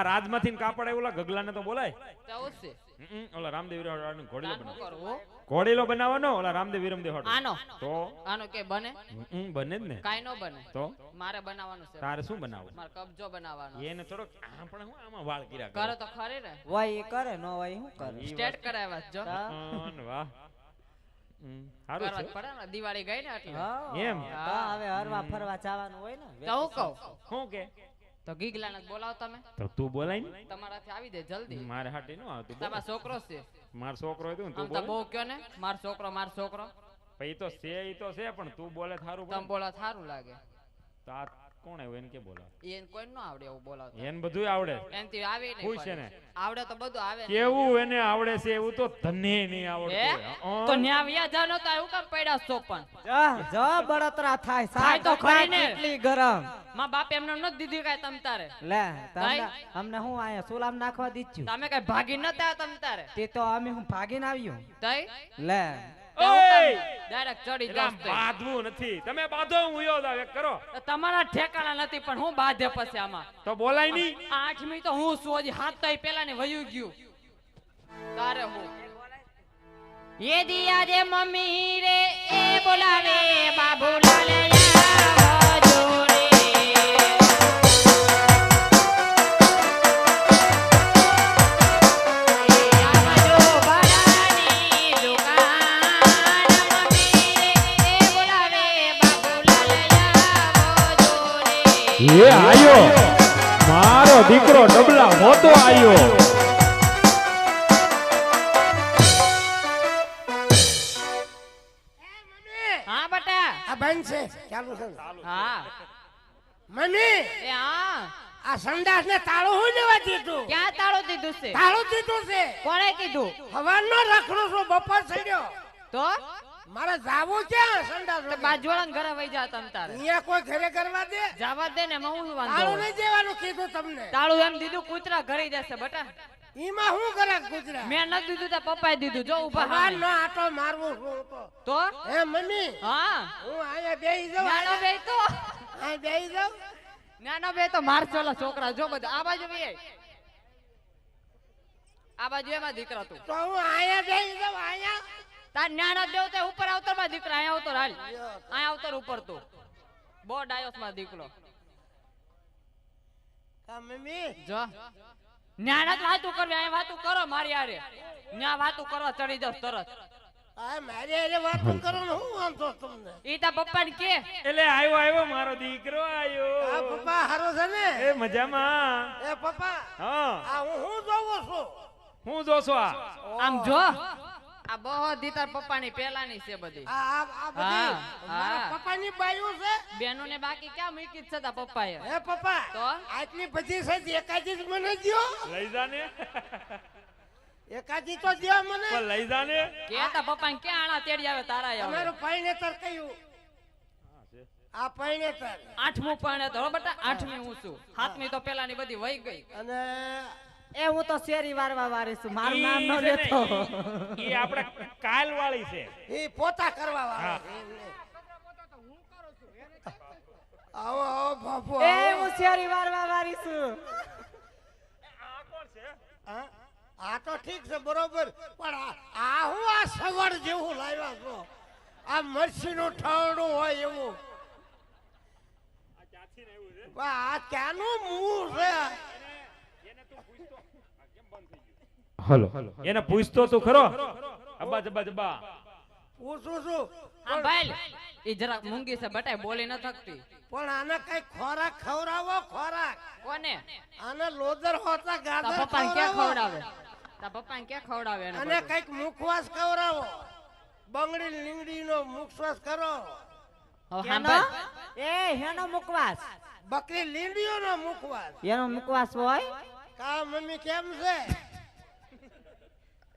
આ રાજમાંથી કાપડ આવ્યું ઓલા ગગલાને તો બોલાય. ઓલા રામદેવ ઘોડીલો ઘોડીલો બનાવવાનો ઓલા રામદેવ વિરમદેવ આનો? તો? આનો કે બને? બને જ ને. કાઈ નો બને. તો? મારે બનાવવાનું છે. તારે શું બનાવવું? મારે કબજો બનાવવાનો. એને થોડોક આ પણ હું આમાં વાળ કિરા. કરે તો ખરે ને. વાય એ કરે નો વાય હું કરે? સ્ટેટ કરાવ્યા જો. હા. વાહ. છે. પડે ને. દિવાળી ગઈ ને એટલે. હા. એમ? તો હવે હરવા ફરવા જવાનું હોય ને. તો હું કહું? શું કે? તો ગીગલાને બોલાવો તમે. તો તું બોલાય ને. તમારાથી આવી દે જલ્દી. મારે હાટી નો આવતું. તમારો છોકરો છે. મારો છોકરો હતો તું ને આમ તું બોલ. બહુ કયો ને. મારો છોકરો મારો છોકરો. પછી તો છે ઈ તો છે પણ તું બોલે થારું તમે બોલા થારું સારું લાગે. તો આ કોણ આવ્યું? એને કે બોલાવ. એને કોઈ નો આવડે એવું બોલાવતો એને બધું આવડે. એનથી આવે નહીં ખુશ છે ને? આવડે તો બધું આવે. કેવું એને આવડે છે એવું તો તને નહીં. હં? તો ન્યા વ્યા જાનો તો એવું કામ પડ્યા છો પણ? જા જા બળતરા થાય. થાય તો ખરી ને. એટલી ગરમ. માં બાપે એમને નથી દીધી કાય તમ તારે? લે તમને અમને હું આયા સુલામ નાખવા દીધું તમે કાય ભાગી નતા તમ તારે? તે તો અમે હું ભાગીને આવ્યું. તઈ? લે! ડાયરેક્ટ ચડી એટલે આમ જાસ તઈ. બાંધવું નથી. તમે બાંધો હું ઉયો જાવ કરો. તમારા ઠેકાણા નથી પણ હું બાધે પછી આમાં. તો બોલાય નહીં. આઠમી તો હું હજી હાથ તો પેલા ને વયું ગયું. તારે હું? એ દિયા રે મમ્મી રે એ બોલાવે એ આયો. મારો દીકરો ડબલા હોતો આયો. હા બટા. આ બંધ છે. ચાલુ છે. હા. મમ્મી એ હા. આ સંડાસ ને તાળું હું લેવા દીધું? ક્યાં તાળું દીધું છે? તાળું દીધું છે. કોણે કીધું? હવાનો રખડું છું બપોર ચડ્યો તો? મારે જાવું ક્યાં? સંડાસ બાજવાળા ઘરે વહી જા તમ તારે. અહીંયા કોઈ ઘરે કરવા દે? જવા દે ને એમાં હું વાંધો તાળું નહીં દેવાનું કીધું તમને. તાળું એમ દીધું કૂતરા ઘરે જશે બટા. ઈમાં હું કરે કૂતરા? મેં ન દીધું તો પપ્પાએ દીધું. જો ઊભા ભગવાન સામે. નો આટો મારવું હું તો. તો? હે મમ્મી? હા. હું અહીંયા બેહી જાઉં. નાનો બે તો. આ બેહી જાઉં. નાનો બે તો માર ચોલા છોકરા જો બધા. આ બાજુ બે આ બાજુ એમાં દીકરા તું. તો હું અહીંયા બેહી જાઉં અહીંયા? તાર નાનો દેવ તે ઉપર આવતરમાં દીકરા અહીંયા આવતર હાલ. અહીંયા આવતર ઉપર તું. બહુ ડાયોસમાં દીકરો મમ્મી. જો. ન્યાના જ વાતું કરવી અહીંયા વાતું કરો મારી આરે ન્યા વાતું કરવા ચડી જાવ તરત. આ મારી હારે વાતો કરો ને હું વાંધો તમને? ઈ તા પપ્પા ને કે. એટલે આવ્યો આવ્યો મારો દીકરો આ પપ્પા હારો છે ને? એ મજામાં. એ પપ્પા હા. આ હું હું જોઉં છું? હું જોશો આ? આમ જો. આ બધી તાર પપ્પાની પેલાની છે બધી. આ આ આ બધી? મારા પપ્પાની બાયું છે? બેનો ને બાકી ક્યાં મૂકી છે તા પપ્પાએ? હે પપ્પા તો? આટલી બધી છે એકાદી જ મને દ્યો. લઈ જાને. એકાજી તો દ્યો મને. પણ લઈ જાને. કે તા પપ્પા ને ક્યાં આણા તેડી આવે તારા આવે? તમારું પૈણેતર કયું આ પૈણેતર આઠમું પૈણે તો હો બેટા આઠમી હું છું. સાતમી તો પેલાની બધી વહી ગઈ. અને એ હું તો શેરી વારવા વાળી છું. મારું નામ ન છે લેતો. ઈ- ઈ આપણે કાલ વાળી છે. એ પોતા કરવા હા. વાળા આવો આવો બાપુ એ હું શેરી વારવા વારી છું. હા? આ તો ઠીક છે બરોબર. પણ આ- આ હું આ સવડ જેવું લાવ્યા છો? આ મરસી નું ઠાવણું હોય એવું. આ ક્યાંનું મું છે? હલો. એને પૂછતો તું ખરો? અબ્બા જબ્બા જબ્બા. પૂછું છું. હા ભાઈ એ જરાક મૂંગી છે બટાઈ બોલી ન થકતી પણ આને કઈ ખોરાક ખવડાવો ખોરાક? કોને? આને લોદર હોતા ગાદર ગાજર પપ્પા કે ખવડાવો? તા પપ્પા કે ખવડાવે અને? કંઈક મુખવાસ ખવડાવો. બંગડી લીંગડી નો મુખવાસ કરો. એ હેનો મુખવાસ. બકરી લીંડીઓ નો મુખવાસ. એનો મુખવાસ હોય? કા મમ્મી કેમ છે?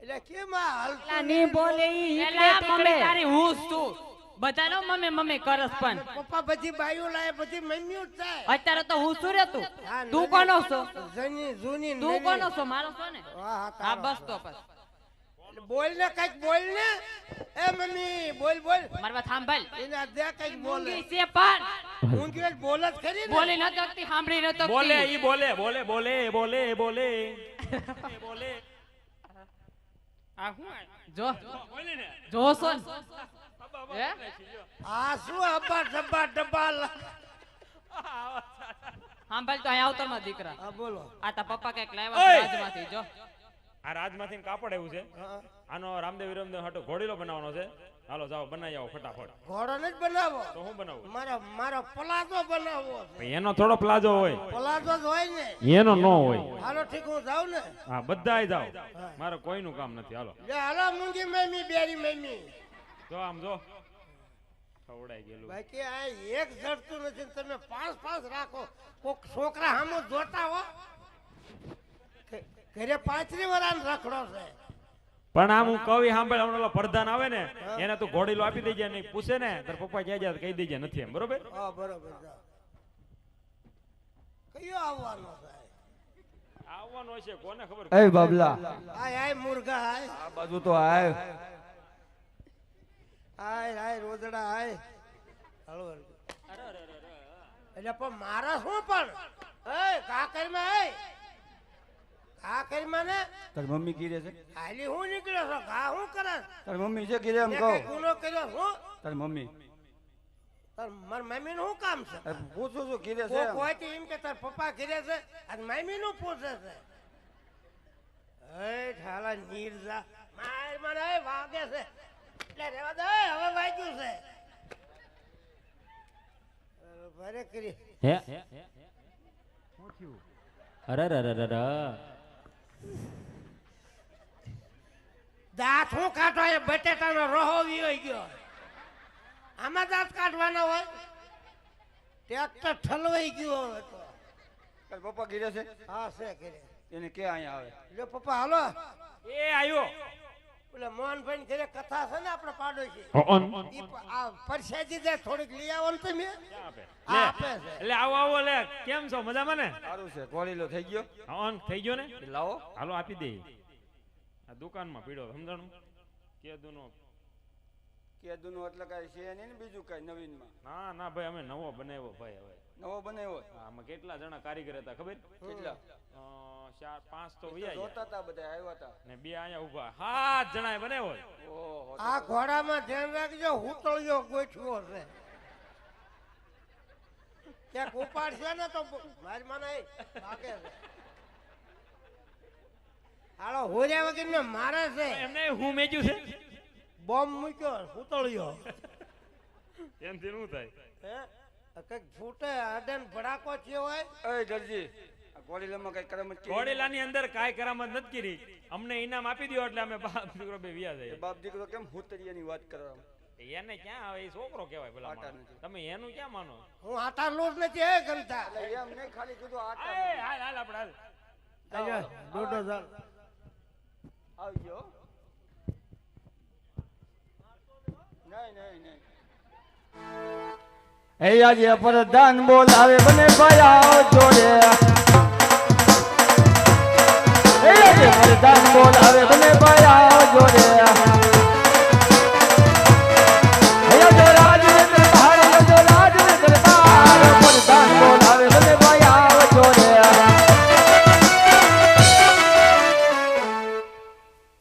એટલે કેમ આ પેલા ની બોલે ઈ એટલે મમ્મી તારી હું તું છું? બધાનો મમ્મી મમ્મી કરસ પણ. પપ્પા પછી બાયો લાય પછી મમ્મી જ થાય. અત્યારે તો હું શું રે તું? તું કોનો છો. જૂની જૂની તું. કોનો છો? મારો છો ને? હા. બસ તો બસ. બોલ ને કંઈક બોલ ને. એ મમ્મી બોલ બોલ. મારવા વાત સાંભળ. એના દે કંઈક બોલ. છે પણ. ઊંઘી જ બોલ જ ખરી ને. બોલી ન શકતી સાંભળી ન શકતી. બોલે ઈ બોલે બોલે બોલે બોલે બોલે બોલે. આ હું જો. બોલે ને. જો સોન. હે? આ શું અબ્બા ડબ્બા ડબ્બા લ- સાંભળ તો અહીંયા આવતો માં દીકરા. હા બોલો. આ તા પપ્પા કંઈક લાવ્યા રાજમાંથી જો. આ રાજમાંથી કાપડ આવ્યું છે. આનો રામદેવ વિરમદેવ હાટો ઘોડીલો બનાવવાનો છે. હાલો જાઓ બનાવી આવો ફટાફટ. ઘોડો ને જ બનાવો. તો હું બનાવું? મારો મારો પ્લાઝો બનાવવો એનો થોડો પ્લાઝો હોય. પ્લાઝો જ હોય ને. એનો ન હોય. હાલો ઠીક હું જાઉં ને. હા બધાય જાઓ. મારો કોઈનું કામ નથી. હાલો. લે હાલો મૂંગી મેમી બેરી મેમી. જો આમ જો. ખવડાઈ ગયેલું. બાકી આ એક જડતું નથી તમે પાંચ પાંચ રાખો. કોક છોકરા સામુ જોતા હો. ઘરે પાંચરી વરાન રખડો છે. પણ આમ હું કવિ સાંભળે ઓલો પ્રધાન આવે ને એને તું ઘોડીલો આપી દેજે ને પૂછે ને તાર પપ્પા જાય જાય કહી દેજે નથી એમ બરોબર? હા બરોબર કયો આવવાનો સાહેબ? આવવાનો છે કોને ખબર? એ બાબલા. આય આય મુર્ગા આય આ બાજુ તો આય આય આય રોદડા આય હાલો એટલે પણ મારા શું પણ? એ કાકરમાં એ. કાકરમાં મને? તાર મમ્મી કીરે છે? હાલી હું નીકળ્યો છો? ઘા હું કરે? તાર મમ્મી છે કીરે એમ કહો. ગુનો કર્યો હું તાર મમ્મી. તાર માર મમ્મી નું શું કામ છે? અરે પૂછું છું કીરે છે કોઈ એમ. એમ કે તાર પપ્પા ઘરે છે? અને મમ્મી નું પૂછે છે. એ ઠાલા નીરજા માર મને એ વાગે છે. એટલે રેવા દે હવે વાગ્યું છે. અરે ભરે કરી. હે? હું? થયું? અરે અરે રે દાંત હું કાઢો એ બટેટાનો રહો વિયો ગયો. આમાં દાંત કાઢવાના હોય? ટ્રેક્ટર ઠલવાઈ ગયો હવે તો. પપ્પા ગીરે છે? હા છે ગીરે એને કે અહીંયા આવે? લે પપ્પા હાલો. એ આયો. પેલા મોહનભાઈ ઘરે કથા છે ને આપણે પાડોશી. ઓન. આ પરસેજી દે થોડીક લઈ આવો ને તમે આપે? છે. એટલે આવો આવો લે. કેમ છો? મજામાં ને? સારું છે. કોળીલો થઈ ગયો? ઓન. થઈ ગયો ને? લાવો. હાલો આપી દે. આ દુકાનમાં પીડો સમજાણું? કે દુનો કેદુનું એટલે કાંઈ છે નહીં ને બીજું કાંઈ નવીનમાં. ના ના ભાઈ અમે નવો બનાવ્યો ભાઈ હવે. નવો બનાવ્યો? આમાં કેટલા જણા કારીગર હતા ખબર? કેટલા? ચાર પાંચ તો વૈયા જોતા હતા બધા આવ્યા હતા ને બે અહીંયા ઊભા. સાત જણાય બને. ઓહો આ ઘોડામાં ધ્યાન રાખજો હુતળિયો ગોઠવો છે. ક્યાંક ઉપાડશે ને તો મારી મને ભાગે છે. હાલો હોર્યા વગર ને મારે છે. એમને હું મેચ્યું છે? બોમ્બ મૂક્યો હુતળિયો. એમથી શું થાય? હે? કંઈક ફૂટે અડન ભડાકો થયો હોય. એ દરજી આ કોળીલામાં કઈ અંદર કરામત નથી કરી. અમને ઇનામ આપી દો એટલે અમે બાપ દીકરો બે વ્યા એ જાય બાપ દીકરો કેમ હુતરિયાની વાત કરવા એને ક્યાં આવે? એ છોકરો કહેવાય પેલા. તમે એનું ક્યાં માનો? હું આટા લોટ નથી હે ગમતા એમ નહીં ખાલી કીધું આટા હાલ હાલ આપણે હાલ. દોઢો હજાર. આવી નહીં નહીં નહીં. એ આજે બોલાવે બને ભયા જોડે.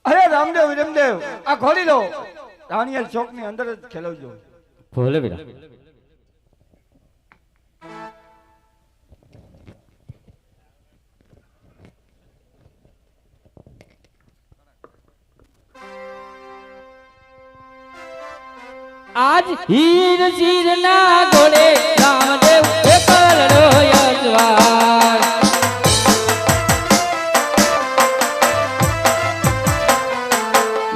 અરે રામદેવ રામદેવ આ ખોલી લો રાણીયલ ચોકની અંદર જ ખેલવજો. ભોલે બેટા. આજ હીર શીર ના ગોળે રામદેવ એ યજવાર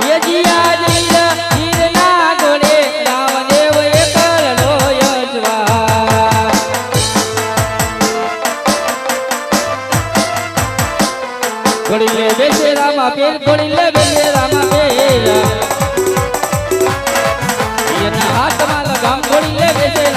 યજી આજ હીર ચીર ના ગોળે રામદેવ એકલડો યજવાર ઘડી લે બેસે રામા પેર ઘડી લે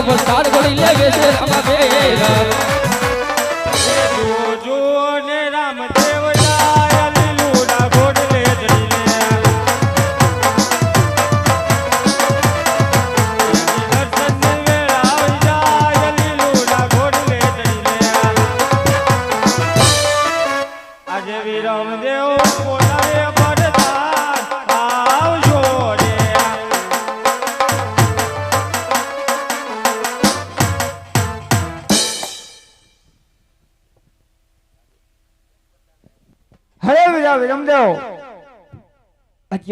બાળ ગોળી લે વેલે રામા વેલે રામા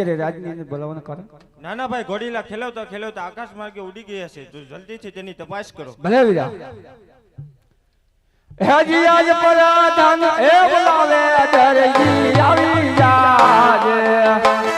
અત્યારે રાજની અંદર બોલાવવાનું કારણ? નાના ભાઈ ઘોડીલા ખેલાવતા ખેલાવતા આકાશ માર્ગે ઉડી ગયા છે. જલ્દીથી તેની તપાસ કરો. ભલે વીરા હેજી આજ પરાધાન એ બોલાવે ડરજી આવી જાજે.